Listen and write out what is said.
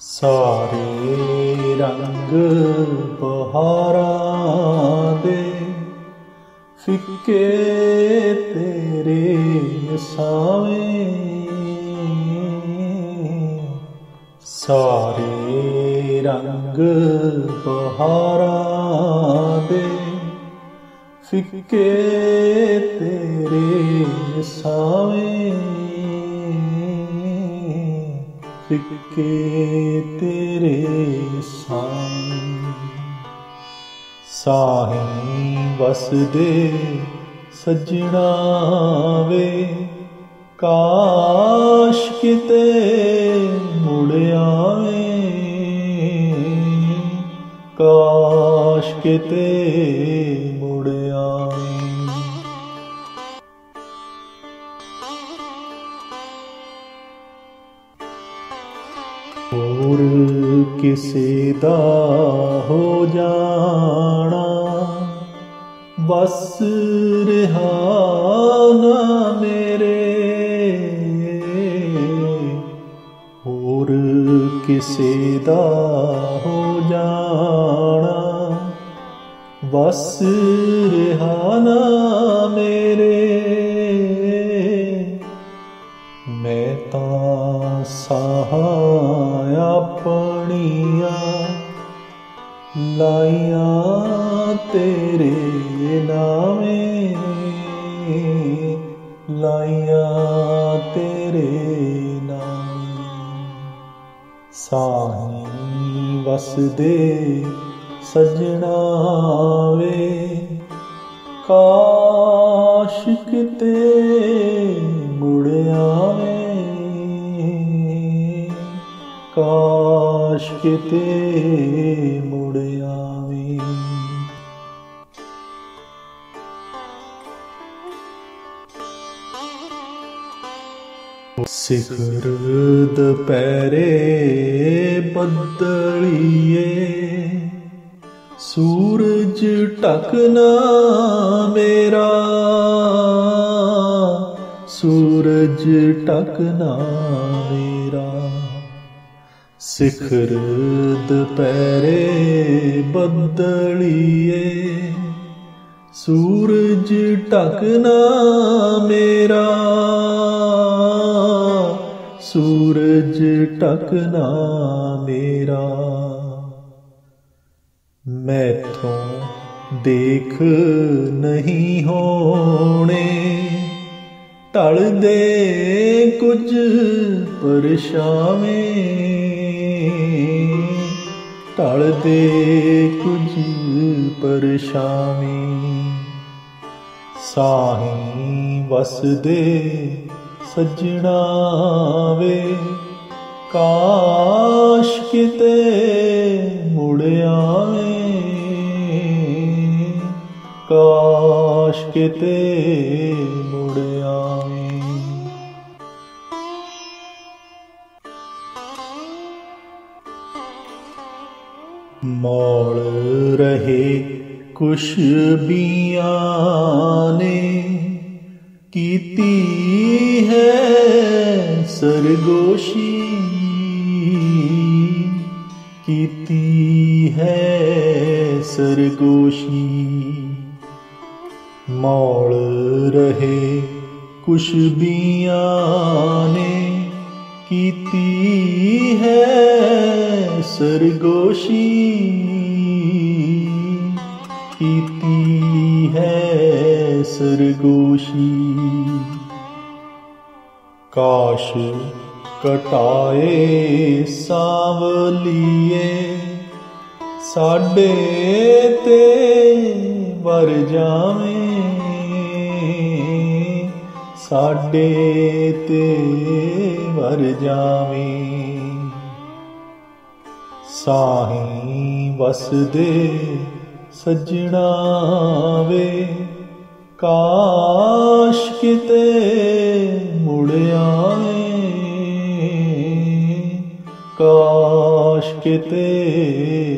ਸਾਰੇ ਰੰਗ ਬਹਾਰਾਂ ਦੇ ਫਿੱਕੇ ਤੇਰੇ ਸਾਵੇਂ ਸਾਰੇ ਰੰਗ ਬਹਾਰਾਂ ਦੇ ਫਿੱਕੇ ਤੇਰੇ ਸਾਵੇਂ ਫਿੱਕੇ ਤੇਰੇ ਸਾਵੇਂ ਸਾਹੀਂ ਵਸਦੇ ਸਜਣਾ ਵੇ ਕਾਸ਼ ਕਿਤੇ ਮੁੜ ਆਵੇ। ਕਾਸ਼ ਕਿਤੇ ਮੁੜ ਹੋਰ ਕਿਸੇ ਦਾ ਹੋ ਜਾਣਾ, ਬਸ ਰਿਹਾ ਨਾ ਮੇਰੇ। ਹੋਰ ਕਿਸੇ ਦਾ ਹੋ ਜਾਣਾ, ਬਸ ਰਿਹਾ ਨਾ ਮੇਰੇ। ਲਾਈਆਂ ਤੇਰੇ ਨਾਵੇਂ ਲਾਈਆਂ ਤੇਰੇ ਨਾਵੇਂ। ਸਾਹੀਂ ਵਸਦੇ ਸਜਣਾ ਵੇ ਕਾਸ਼ ਕਿਤੇ ਕਾਸ਼ ਕਿਤੇ ਮੁੜ ਆਵੇ। ਸਿਖਰ ਦੁਪਹਿਰੇ ਬੱਦਲੀਏ ਸੂਰਜ ਟਕਨਾ ਮੇਰਾ। ਸੂਰਜ ਟਕਨਾ ਮੇਰਾ। ਸਿਖਰ ਦੁਪਹਿਰੇ ਬੱਦਲੀਏ ਸੂਰਜ ਟਕਨਾ ਮੇਰਾ। ਸੂਰਜ ਟਕਨਾ ਮੇਰਾ। ਮੈਥੋਂ ਦੇਖ ਨਹੀਂ ਹੋਣੇ। ਟਲਦੇ ਕੁਝ ਪਰਛਾਵੇਂ। ਟਲਦੇ ਕੁਝ ਪਰਛਾਵੇਂ। ਸਾਹੀ ਵਸਦੇ ਸੱਜਣਾ ਵੇ ਕਾਸ਼ ਕਿਤੇ ਮੁੜ ਆਵੇ। ਕਾਸ਼ ਕਿਤੇ ਮੁੜ ਮੌਲ ਰਹੇ ਕੁਛ ਬੀਆਂ ਨੇ ਕੀਤੀ ਹੈ ਸਰਗੋਸ਼ੀ ਕੀਤੀ ਹੈ ਸਰਗੋਸ਼ੀ ਮੌਲ ਰਹੇ ਕੁਛ ਬੀਆਂ ਨੇ ਕਾਸ਼ ਕਟਾਏ ਸਾਵਲੀਏ ਸਾਡੇ ਤੇ ਵਰ ਜਾਵੇਂ। ਸਾਡੇ ਤੇ ਵਰ ਜਾਵੇਂ। ਸਾਹੀਂ ਵਸਦੇ ਸਜਣਾ ਵੇ। ਕਾਸ਼ ਕਿਤੇ ਕਾਸ਼ ਕਿਤੇ